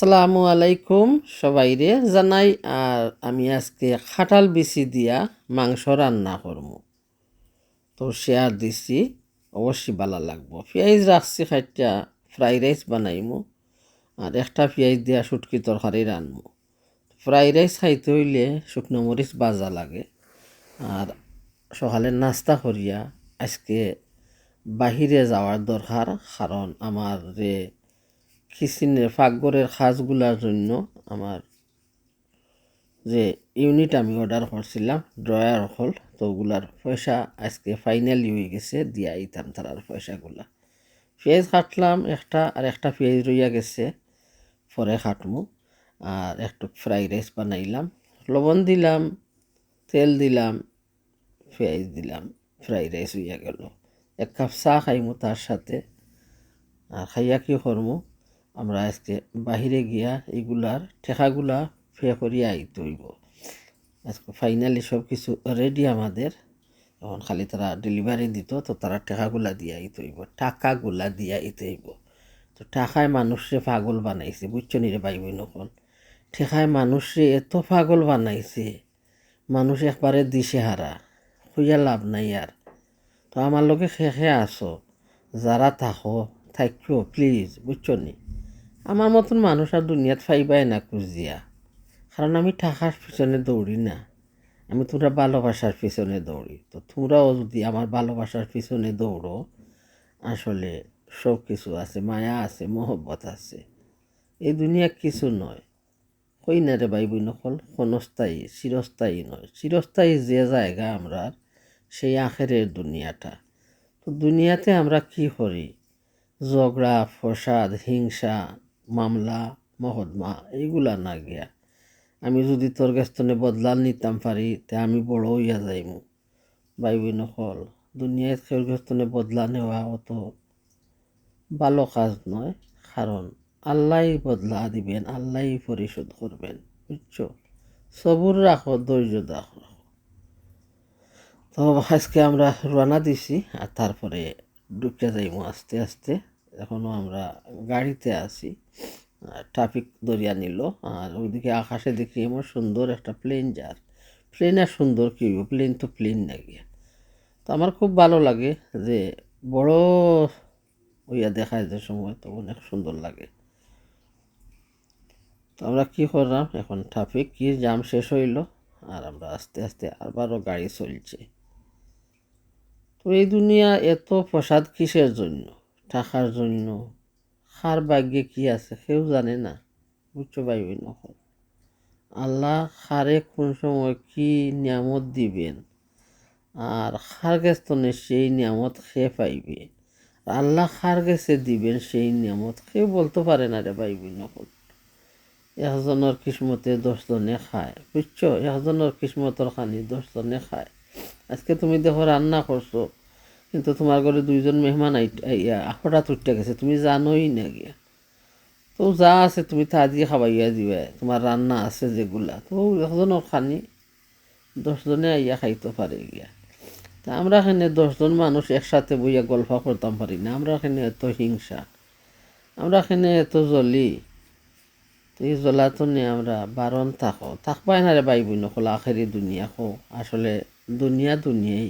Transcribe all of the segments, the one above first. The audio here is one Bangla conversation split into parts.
আসসালামু আলাইকুম সবাইরে জানাই, আর আমি আজকে খাটাল বিচি দিয়া মাংস রান্না করব তো শেয়ার দিছি, অবশ্যই ভালো লাগবো। পেঁয়াজ রাখছি খাইটা ফ্রাই রাইস বানাইমু, আর একটা পেঁয়াজ দিয়া শুটকি তরকারি রানমু। ফ্রাই রাইস খাইতে হইলে শুকনো মরিচ বাজা লাগে, আর সকালে নাস্তা করিয়া আজকে বাহিরে যাওয়ার দরকার, কারণ আমার যে কিচেনের ফাঁকঘরের কাজগুলার জন্য আমার যে ইউনিট আমি অর্ডার করছিলাম ড্রয়ার হল তো ওগুলার পয়সা আজকে ফাইনালি হয়ে গেছে, দিয়া ইতাম তারার পয়সাগুলা। পেঁয়াজ কাটলাম একটা, আর একটা পেঁয়াজ রইয়া গেছে, পরে কাটমু। আর একটু ফ্রাই রাইস বানাইলাম, লবণ দিলাম, তেল দিলাম, পেঁয়াজ দিলাম ফ্রাই রাইস হইয়া গেল। এক কাপ চা খাইমু তার সাথে, আর খাইয়া কি করমু? আমরা আজকে বাহিরে গিয়া এইগুলার ঠেকাগুলা ফে করিয়া আইতে হইব। আজকে ফাইনালি সব কিছু রেডি আমাদের। এখন খালি তারা ডেলিভারি দিত, তো তারা টেকাগুলা দিয়া আইতে হইব, টাকাগুলা দিয়া আইতে হইব। তো টাকায় মানুষে পাগল বানাইছে, বুঝছ নি রে ভাই নকল ঠেকায় মানুষে এত পাগল বানাইছে, মানুষ একবারে দিশে হারা খুঁজা লাভ নাই আর। তো আমার লোকে শেষে আসো, যারা থাকো থাকো প্লিজ বুঝছ নি? আমার মতন মানুষ আর দুনিয়াত ফাইবাই না কুজিয়া কারণ আমি টাকার পিছনে দৌড়ি না। আমি তোমরা ভালোবাসার পিছনে দৌড়ি। তো তোমরাও যদি আমার ভালোবাসার পিছনে দৌড়ো, আসলে সব কিছু আছে, মায়া আছে, মহব্বত আছে। এই দুনিয়া কিছু নয়। কই না রে ভাই বোন নকল ক্ষণস্থায়ী, চিরস্থায়ী নয়। চিরস্থায়ী যে জায়গা আমরা, সেই আখেরের দুনিয়াটা। তো দুনিয়াতে আমরা কি করি? ঝগড়া, ফসাদ, হিংসা মামলা মহদমা এইগুলা না গিয়া। আমি যদি তোর গেস্তনে বদলা নিতাম পারি, তে আমি বড় হইয়া যাইমু। বাইবি নকল দুনিয়ায় কেউ গেস্তনে বদলা নেওয়া অত ভালো কাজ নয়, কারণ আল্লাহ বদলা দিবেন, আল্লাহ পরিশোধ করবেন, বুঝছ? সবুর রাখো, ধৈর্য রাখো। তো আজকে আমরা রানা দিছি, আর তারপরে ঢুকে যাইমু আস্তে আস্তে। এখনও আমরা গাড়িতে আছি। ট্রাফিক দরিয়া নিল। আর ওইদিকে আকাশে দেখি এমন সুন্দর একটা প্লেন যার প্লেন আর সুন্দর কি প্লেন তো প্লেন না গিয়া। তো আমার খুব ভালো লাগে যে বড় ওইয়া দেখায় যে সময়, তো অনেক সুন্দর লাগে। তো আমরা কী করলাম? এখন ট্রাফিক কি জাম শেষ হইল, আর আমরা আস্তে আস্তে আবারও গাড়ি চলছে। তো এই দুনিয়া এত প্রসাদ কিসের জন্য? টাকার জন্য? খার ভাগ্যে কি আছে কেউ জানে না। বুঝছ ভাই বোন আল্লাহ খারে কোন সময় কি নিয়ামত দিবেন? আর খার গেস্তনে সেই নিয়ামত খেয়ে পাইবে আল্লাহ খার গেছে দিবেন, সেই নিয়ামত কেউ বলতে পারে না রে ভাই বোন একজনের কিসমতে দশজনে খায়, বুঝছ? একজনের কিসমতর খানি দশজনে খায়। আজকে তুমি দেখো রান্না করছ কিন্তু তোমার ঘরে দুইজন মেহমান হঠাৎ উঠতে গেছে। তুমি জানোই না গিয়া তো যা আছে তুমি তা দিয়ে খাবাইয়া দিবে। তোমার রান্না আছে যেগুলা। তো একজনের খানি, দশজনে আইয়া খাইতে পারে গিয়া। তা আমরা এখানে দশজন মানুষ একসাথে বইয়া গল্প করতাম পারি না। আমরা এখানে এত হিংসা। আমরা এখানে এত জলি। এই জ্বলাতো নিয়ে আমরা বারণ থাকো। থাকবাই না রে বাই বোন খোলা আখেরি দুনিয়া খো আসলে দুনিয়া দুনিয়াই।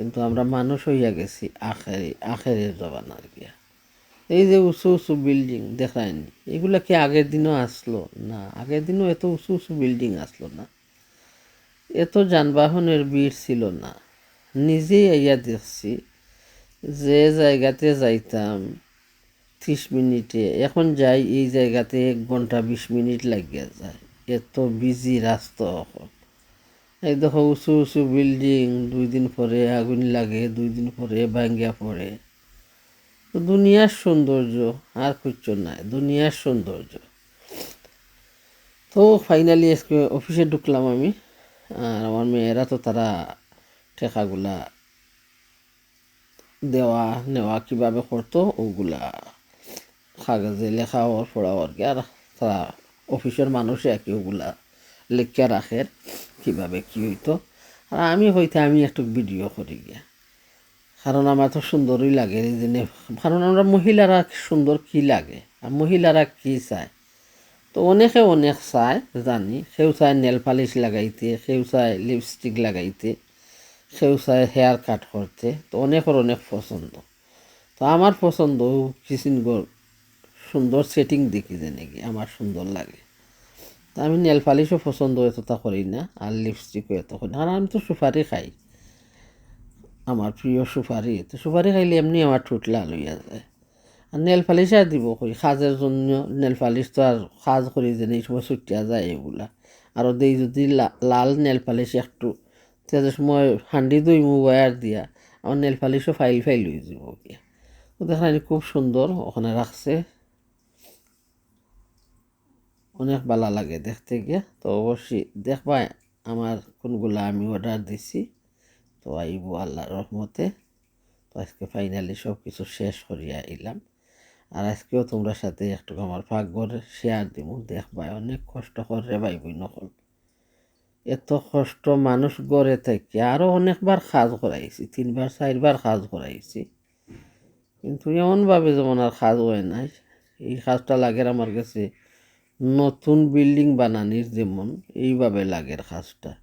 কিন্তু আমরা মানুষ হইয়া গেছি আখেরি, আখেরের জবানার গিয়া এই যে উঁচু উঁচু বিল্ডিং দেখায়নি এগুলা কি আগের দিনও আসলো? না, আগের দিনও এত উঁচু উঁচু বিল্ডিং আসলো না। এত যানবাহনের ভিড় ছিল না। নিজেই আইয়া দেখছি যে জায়গাতে যাইতাম ত্রিশ মিনিটে, এখন যাই এই জায়গাতে এক ঘণ্টা বিশ মিনিট লাগিয়া যায়। এত বিজি রাস্তা এখন। এই দেখো উঁচু উঁচু বিল্ডিং দুই দিন পরে আগুন লাগে, দুই দিন পরে ভাঙ্গিয়া পড়ে। তো দুনিয়ার সৌন্দর্য, আর কিছু নাই, দুনিয়ার সৌন্দর্য। তো ফাইনালি আজকে অফিসে ঢুকলাম আমি, আর আমার মেয়েরা তো তারা টেকাগুলা দেওয়া, নেওয়া কীভাবে করতো, ওগুলা কাগজে লেখা হওয়ার পড়া আর কি, আর তারা অফিসের মানুষে আর কি ওগুলা লেখিয়া রাখে। কীভাবে কী হইতো? আর আমি হইতে আমি একটু ভিডিও করি গিয়া। কারণ আমার তো সুন্দরই লাগে এই জন্য। কারণ আমরা মহিলারা সুন্দর কি লাগে? আর মহিলারা কি চায়? তো অনেকে অনেক চায়, জানি। সেও চায় নেল পালিশ লাগাইতে সেও চায় লিপস্টিক লাগাইতে সেও চায় হেয়ার কাট করতে। তো অনেকের অনেক পছন্দ। তো আমার পছন্দ কিচিনগর সুন্দর সেটিং দেখি যে নাকি আমার সুন্দর লাগে। আমি নেল পালিশও পছন্দ এতটা করি না আর লিপস্টিকও এত করি আর আমি তো সুপারি খাই। আমার প্রিয় সুপারি। তো সুপারি খাইলে এমনি আমার ঠোঁট লাল হইয়া যায়। আর নেল পালিশ আর দিব কই? সাজের জন্য নেল পালিশ তো আর সাজ করি যে এই সময় ছুটিয়া যায় এগুলা। আর দেই যদি লাল নেল পালিশ একটু যে সময় হান্ডি দুই মোবাইল দিয়া আমার নেল পালিশও ফাইল ফাইল হয়ে যাব গিয়া। দেখেন খুব সুন্দর ওখানে রাখছে। অনেক ভালো লাগে দেখতে গিয়ে। তো অবশ্যই দেখবা আমার কোনগুলা আমি অর্ডার দিছি। তো আইব আল্লাহর রহমতে। তো আজকে ফাইনালি সব কিছু শেষ করিয়া এলাম। আর আজকেও তোমরা সাথে একটু আমার পাকঘর শেয়ার দিব দেখবা অনেক কষ্ট করে ভাই বই নকল। এত কষ্ট মানুষ গড়ে থেকে আরও অনেকবার কাজ করাইছি, তিনবার, চারবার কাজ করাইছি। কিন্তু এমনভাবে যেমন আর কাজ হয় নাই, এই কাজটা লাগে আমার কাছে নতুন বিল্ডিং বানানির যেমন এইভাবে লাগে কাজটা।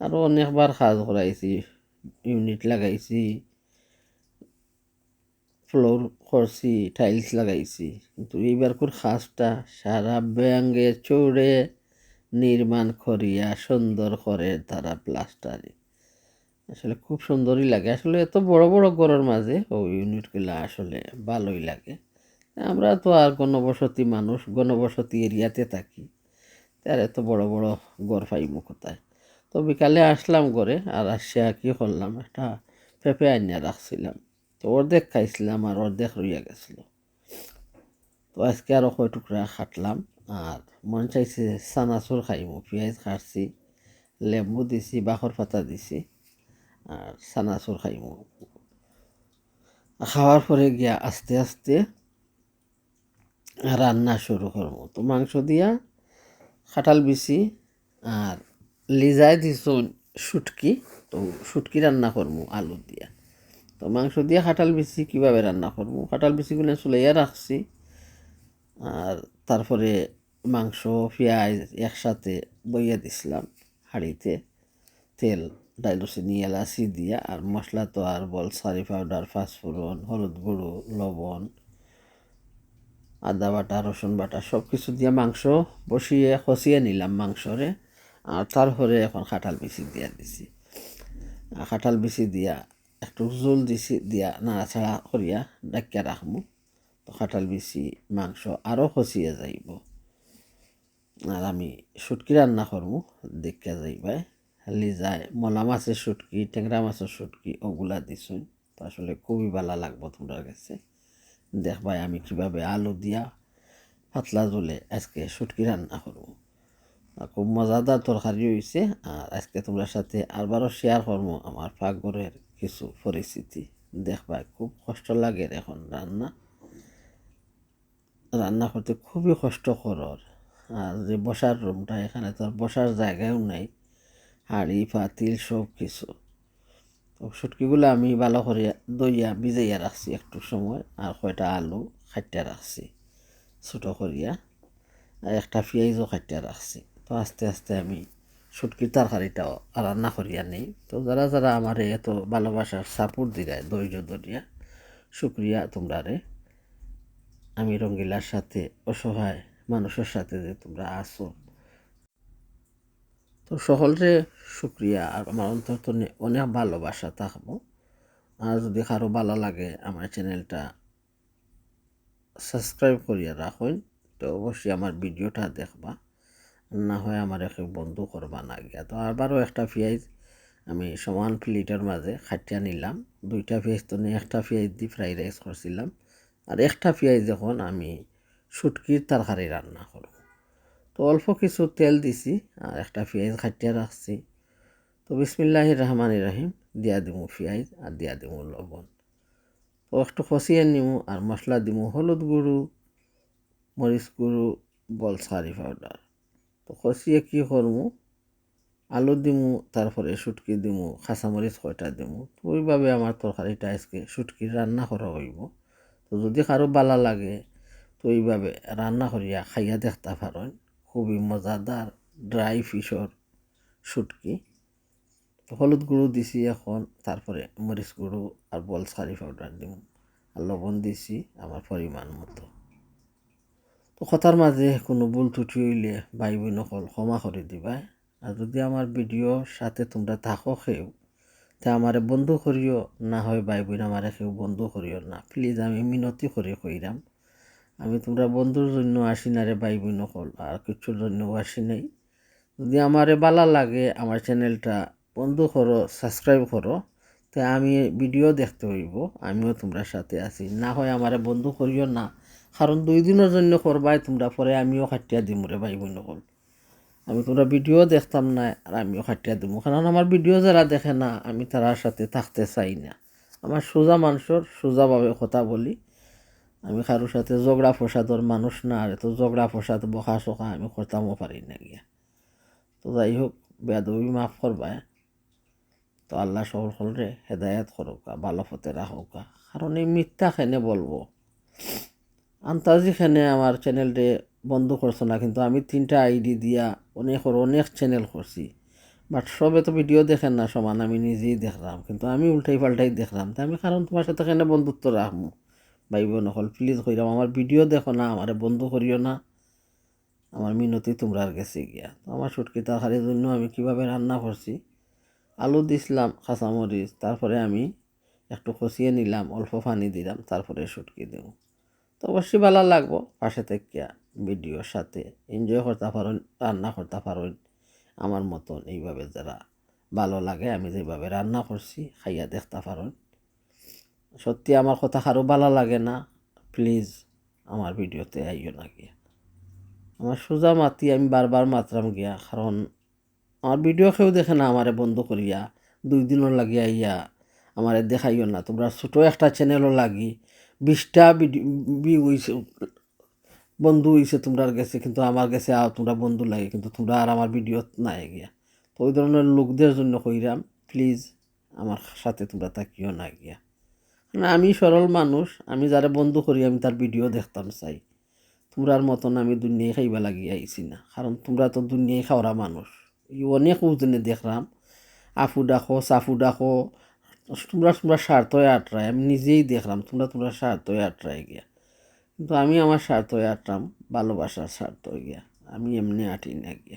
আরও অনেকবার কাজ করাইছি ইউনিট লাগাইছি ফ্লোর করছি টাইলস লাগাইছি। কিন্তু এইবার কোর কাজটা সারা ব্যাঙ্গে চৌড়ে নির্মাণ করিয়া সুন্দর করে তারা প্লাস্টারে আসলে খুব সুন্দরই লাগে। আসলে এত বড় বড় ঘরের মাঝে ও ইউনিটগুলো আসলে ভালোই লাগে। আমরা তো আর গণবসতি মানুষ, গণবসতি এরিয়াতে থাকি। তার এত বড় বড় গড় পাইমু কোথায়? তো বিকালে আসলাম ঘরে, আর আসিয়া কি করলাম? একটা পেঁপে আনিয়া রাখছিলাম। তো অর্ধেক খাইছিলাম আর অর্ধেক রইয়া গেছিল। তো আজকে আরও কয় টুকরা খাটলাম, আর মন চাইছে চানাচুর খাইমু, পেঁয়াজ খাটছি, লেবু দিছি, বাখর পাতা দিছি, আর চানাচুর খাইমু। খাওয়ার পরে গিয়া আস্তে আস্তে রান্না শুরু করব। তো মাংস দিয়া খাটাল বিচি আর লিজায় দিছো শুটকি। তো শুটকি রান্না করব আলু দিয়া। তো মাংস দিয়ে খাটাল বিচি কীভাবে রান্না করব? খাটাল বিচিগুলো চুলাইয়া রাখছি। আর তারপরে মাংস, পেঁয়াজ একসাথে বইয়া দিছিলাম হাঁড়িতে। তেল, ডাইলসিনি, এলাচি দিয়া। আর মশলা তো আর বল, সারি পাউডার ফাঁসফোড়ন হলুদ গুঁড়ো, লবণ আদা বাটা, রসুন বাটা সব কিছু দিয়ে মাংস বসিয়ে খসিয়ে নিলাম মাংসরে। আর তারপরে এখন খাটাল বিচি দিয়া দিছি। খাটাল বিচি দিয়া একটু জোল দিছি, দিয়া নাড়াচাড়া করিয়া ডাকিয়া রাখব। তো খাটাল বিচি মাংস আরও খসিয়ে যাইব। আর আমি শুটকি রান্না করব, দেখিয়া যাইবাই লিজায় মলা মাছের শুটকি, ট্যাংরা মাছের শুটকি, ওগুলা দিছুন আসলে খুবই ভালো লাগবো তোমার কাছে। দেখবাই আমি কীভাবে আলু দিয়া পাতলা জলে আজকে শুটকি রান্না করব। খুব মজাদার তরকারি হয়েছে আর আজকে তোমরা সাথে আরবারও শেয়ার করব আমার পাকঘরের কিছু পরিস্থিতি। দেখবাই খুব কষ্ট লাগে এখন রান্না। রান্না করতে খুবই কষ্টকর। আর যে বসার রুমটা এখানে তো বসার জায়গাও নাই। হাঁড়ি, পাতিল সব কিছু তো শুটকিগুলো আমি ভালো করে দইয়া ভিজাইয়া রাখছি একটু সময়, আর কয়টা আলু খাটিয়া রাখছি, ছোটো করিয়া, আর একটা পেঁয়াজও খাটিয়া রাখছি। তো আস্তে আস্তে আমি শুটকির তরকারিটাও রান্না করিয়া নেই। তো যারা যারা আমার এত ভালোবাসার সাপোর্ট দিলায় ধৈর্য ধরিয়া, শুক্রিয়া তোমরা রে আমি রঙ্গিলার সাথে অসহায় মানুষের সাথে যে তোমরা আসো তো সকলরে শুক্রিয়া। আর আমার অন্তর তো অনেক ভালোবাসা থাকব। আর যদি কারও ভালো লাগে আমার চ্যানেলটা সাবস্ক্রাইব করিয়া রাখুন, তো অবশ্যই আমার ভিডিওটা দেখবা। না হয় আমার এক বন্ধু করবা না গিয়া। তো আবারও একটা পেঁয়াজ আমি সমান প্লেটের মাঝে খাটিয়া নিলাম। দুইটা পেঁয়াজ তো নিয়ে একটা পেঁয়াজ দিয়ে ফ্রাইড রাইস করছিলাম। আর একটা পেঁয়াজ যখন আমি শুটকির তরকারি রান্না করব। তো অল্প কিছু তেল দিছি আর একটা পেঁয়াজ খাটিয়া রাখছি। তো বিসমিল্লাহ রহমান রাহিম, দিয়া দিমু পেঁয়াজ আর দিয়া দিমু লবণ। তো একটু কষিয়ে নিমু আর মশলা দিমু হলুদ গুঁড়ো, মরিচ গুঁড়ো, বলসারি পাউডার তো কষিয়ে কী করমু? আলু দিমু, তারপরে শুটকি দিমু, কাঁচামরিচ কয়টা দিমু? তো ওইভাবে আমার তরকারিটা আজকে শুটকি রান্না করা হইব। তো যদি কারও বালা লাগে, তো এইভাবে রান্না করিয়া খাইয়া দেখতে পারেন। খুবই মজাদার ড্রাই ফিশর শুটকি। হলুদ গুঁড়ো দিছি এখন, তারপরে মরিচ গুঁড়ো আর বলসারি পাউডার দিব আর লবণ দিছি আমার পরিমাণ মতো। তো কথার মাঝে কোনো ভুল ত্রুটি হইলে ভাই বোন সকল ক্ষমা করে দিবা। আর যদি আমার ভিডিওর সাথে তোমরা থাকো খেও তে আমারে বন্ধু করিও। না হয় ভাই বোন আমারে কেউ বন্ধু করিও না। প্লিজ আমি মিনতি করে কইরাম। আমি তোমরা বন্ধুর জন্য আসি না রে ভাই বোন সকল, আর কিছুর জন্য আসি নাই। যদি আমারে ভালো লাগে আমার চ্যানেলটা, বন্ধু করো, সাবস্ক্রাইব করো, তো আমি ভিডিও দেখতে হইব, আমিও তোমরা সাথে আছি। না হয় আমারে বন্ধু করিও না, কারণ দুই দিনের জন্য করবাই তোমরা, পরে আমিও খাটিয়া দিম রে ভাই বোন সকল। আমি তোমরা ভিডিও দেখতাম না, আর আমিও খাটিয়া দিব কারণ আমার ভিডিও যারা দেখে না, আমি তারার সাথে থাকতে চাই না। আমার সোজা মানুষের সোজাভাবে কথা বলি আমি কারোর সাথে ঝগড়া ফসাদর মানুষ না, আর তো ঝগড়া ফসাদ বকা চকা আমি করতামও পারি না গিয়া। তো যাই হোক বেদবি মাফ করবায় তো আল্লাহ সকলরে হেদায়াত করুকা ভালো পথে রাখুকা। কারণ এই মিথ্যা খেনে বলব? আন্তাজি খেনে আমার চ্যানেলটে বন্ধ করছ না, কিন্তু আমি তিনটা আইডি দিয়া অনেক অনেক চ্যানেল করছি। বাট সবে তো ভিডিও দেখেন না সমান, আমি নিজেই দেখলাম, কিন্তু আমি উল্টাই পাল্টাই দেখলাম। তাই আমি কারণ তোমার সাথে কেন বন্ধুত্ব রাখব? ভাই বোন হল প্লিজ কইরাম আমার ভিডিও দেখো না আমার বন্ধু করিও না। আমার মিনতি তোমরা আর গেছে গিয়া। আমার সুটকি তরকারির জন্য আমি কীভাবে রান্না করছি? আলু দিছিলাম, কাঁচামরিচ, তারপরে আমি একটু কষিয়ে নিলাম, অল্প পানি দিলাম, তারপরে সুটকি দেব। তো অবশ্যই ভালো লাগবো, পাশে থেকে ভিডিওর সাথে। এনজয় করতে পারেন রান্না করতে পারেন আমার মতন এইভাবে যারা ভালো লাগে, আমি যেভাবে রান্না করছি, খাইয়া দেখতে পারেন সত্যি আমার কথা কারও ভালো লাগে না প্লিজ আমার ভিডিওতে আইও না গিয়া। আমার সোজা মাতি, আমি বারবার মাতরাম গিয়া, কারণ আমার ভিডিও কেউ দেখে না, আমারে বন্ধ করিয়া, দুই দিনও লাগিয়া ইয়া আমারে দেখাইও না। তোমরা ছোটো একটা চ্যানেলও লাগি, বিশটা বি হইছে, বন্ধু হইছে তোমরার গেছে কিন্তু আমার গেছে আর তোমরা বন্ধু লাগে, কিন্তু তোমরা আর আমার ভিডিও নাই গিয়া। তো ওই ধরনের লোকদের জন্য কইরাম প্লিজ আমার সাথে তোমরা তাকিও না গিয়া। আমি সরল মানুষ। আমি যারা বন্ধু করি, আমি তার ভিডিও দেখতাম, চাই। তোমরার মতন আমি দুনিয়ায় খাইবা লাগিয়ে আইছি না। কারণ তোমরা তো দুনিয়ায় খাওয়া মানুষ। ই অনেক উজনে দেখলাম। আফু ডাকো সাফু ডাকো। তোমরা তোমরা স্বার্থই আটরায় আমি নিজেই দেখলাম, তোমরা তোমরা স্বার্থই আটরায় গিয়া। কিন্তু আমি আমার স্বার্থই আটরাম ভালোবাসার স্বার্থ গিয়া। আমি এমনি আটি না গিয়া।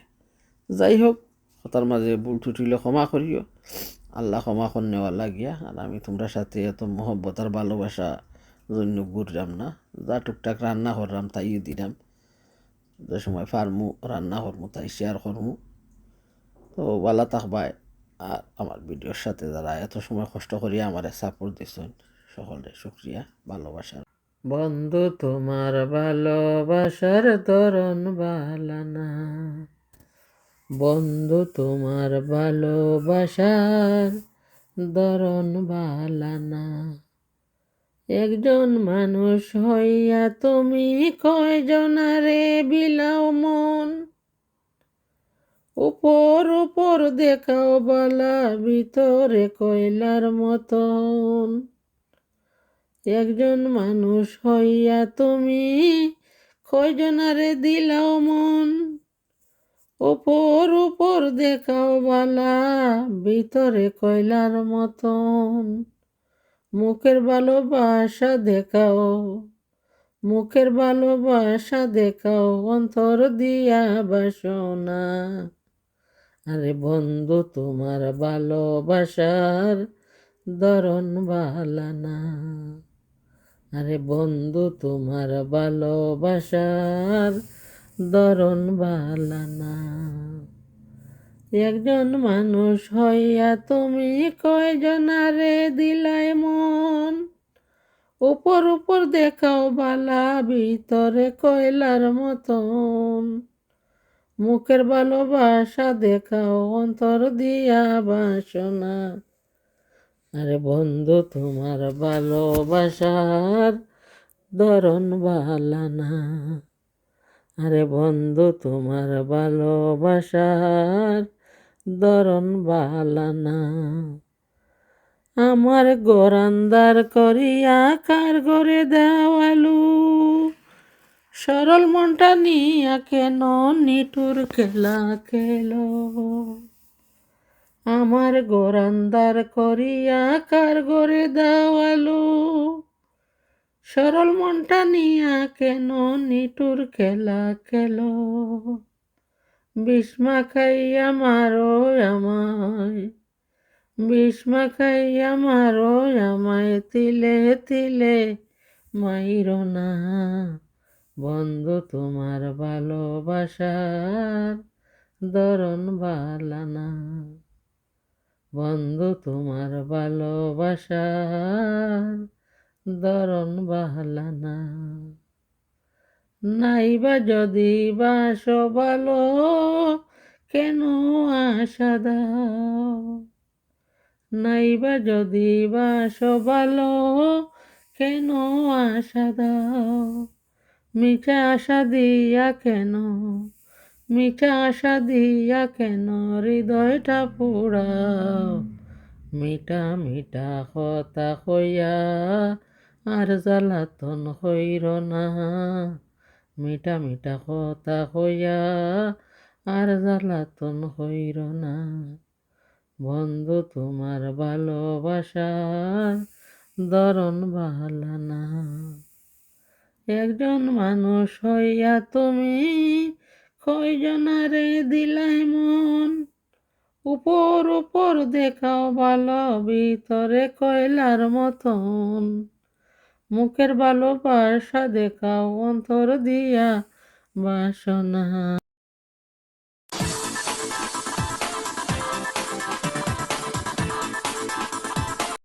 যাই হোক, কথার মাঝে ভুল টুটিলে ক্ষমা করিও। আল্লাহ ক্ষমা নেওয়া লাগিয়া, আর আমি তোমরা সাথে এত মহব্বত আর ভালোবাসা জন্য ঘুরলাম না। যা টুকটাক রান্না করলাম তাই দিলাম। যে সময় ফার্মু, রান্না করমু, তাই শেয়ার করমু। তো ভালো থাকবায় আর আমার ভিডিওর সাথে যারা এত সময় কষ্ট করিয়া আমার সাপোর্ট দিচ্ছেন সকলে শুক্রিয়া, ভালোবাসার। বন্ধু, তোমার ভালোবাসার তরণ বালানা বন্ধু তোমার ভালোবাসার দরণ বালানা। একজন মানুষ হইয়া তুমি কয়জনারে বিলাও মন? উপর উপর দেখাও বালা, ভিতরে কয়লার মতন। একজন মানুষ হইয়া তুমি কয়জনারে দিলাও মন? উপর উপর দেখাও বালা, ভিতরে কয়লার মতন। মুখের ভালোবাসা দেখাও, মুখের ভালোবাসা দেখাও, অন্তর দিয়া বাসনা। আরে বন্ধু, তোমার ভালোবাসার দরণ বালানা আরে বন্ধু, তোমার ভালোবাসার দরণ বালানা। একজন মানুষ হইয়া তুমি কয়জনারে দিলাই মন? উপর উপর দেখাও বালা, ভিতরে কয়লার মতন। মুখের ভালোবাসা দেখাও, অন্তর দিয়া বাসনা। আরে বন্ধু, তোমার ভালোবাসার ধরন বালানা। আরে বন্ধু, তোমার ভালোবাসার ধরন বালানা। আমার গোরান্দার করিয়া কার ঘরে দেওয়ালু সরল মনটা নিয়া কেন নিটুর খেলা খেলো? আমার গোরান্দার করিয়া কার গরে দাওয়ালো সরল মনটা নিয়া কেন নিটুর খেলা খেলো? বিষ্মা খাইয়া মারো আমায় বিষ্মা খাইয়া মারো আমায়, তিলে তিলে মাইর না বন্ধু তোমার ভালোবাসার দরণ বালানা বন্ধু তোমার ভালোবাসার দরণ বাহালানা। নাইবা যদি বাস ভালো কেন আশা দাও? নাইবা যদি বাস ভালো কেন আশা দাও? মিঠা আশা দিয়া কেন? মিঠা আশা দিয়া কেন হৃদয়টা পোড়াও? মিঠা মিঠা কথা কইয়া আর জ্বালাতন হইর না। মিঠা মিঠা কথা কইয়া আর জ্বালাতন হইর না। বন্ধু তোমার ভালোবাসার দরণ বাহালানা একজন মানুষ হইয়া তুমি কয়জনারে দিলাই মন? উপর উপর দেখাও ভালো, ভিতরে কয়লার মতন। মুখের ভালোবাসা দেখাও অন্তর দিয়া বাসনা।